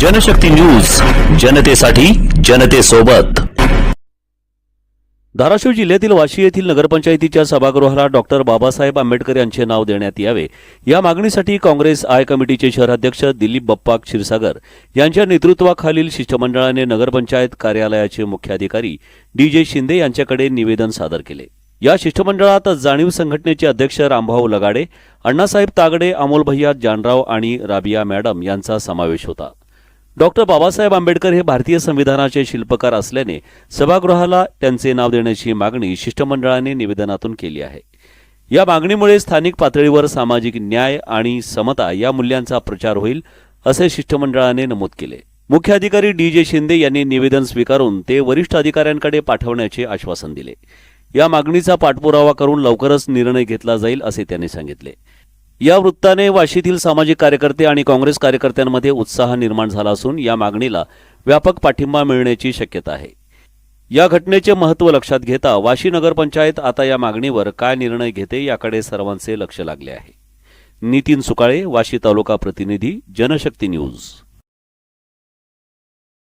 Janshakti news जनतेसाठी जनतेसोबत. धाराशिव जिल्ह्यातील वाशी येथील नगरपंचायतीच्या सभागृहाला डॉक्टर बाबासाहेब आंबेडकर यांचे नाव देण्यात यावे. या मागणीसाठी काँग्रेस आय कमिटीचे शहराध्यक्ष दिलीप बप्पा क्षीरसागर यांच्या नेतृत्वाखालील शिष्टमंडळाने नगरपंचायत कार्यालयाचे मुख्याधिकारी डी जे शिंदे यांच्याकडे निवेदन सादर केले. या शिष्टमंडळात जाणीव संघटनेचे अध्यक्ष रामभाऊ लगाडे अण्णासाहेब तागडे अमोल भैया जानराव आणि राबिया मॅडम यांचा समावेश होता. डॉक्टर बाबासाहेब आंबेडकर हे भारतीय संविधानाचे शिल्पकार असल्याने सभागृहाला त्यांचे नाव देण्याची मागणी शिष्टमंडळाने निवेदनातून केली आहे. या मागणीमुळे स्थानिक पातळीवर सामाजिक न्याय आणि समता या मूल्यांचा प्रचार होईल असे शिष्टमंडळाने नमूद केले. मुख्य अधिकारी डी जे शिंदे यांनी निवेदन स्वीकारून ते वरिष्ठ अधिकाऱ्यांकडे पाठवण्याचे आश्वासन दिले. या मागणीचा पाठपुरावा करून लवकरच निर्णय घेतला जाईल असे त्यांनी सांगितले. या वृत्ताने वाशीतील सामाजिक कार्यकर्ते आणि काँग्रेस कार्यकर्त्यांमध्ये उत्साह निर्माण झाला असून या मागणीला व्यापक पाठिंबा मिळण्याची शक्यता आहे. या घटनेचे महत्त्व लक्षात घेता वाशी नगरपंचायत आता या मागणीवर काय निर्णय घेते याकडे सर्वांचे लक्ष लागले आहे. नितीन सुकाळे वाशी तालुका प्रतिनिधी जनशक्ती न्यूज.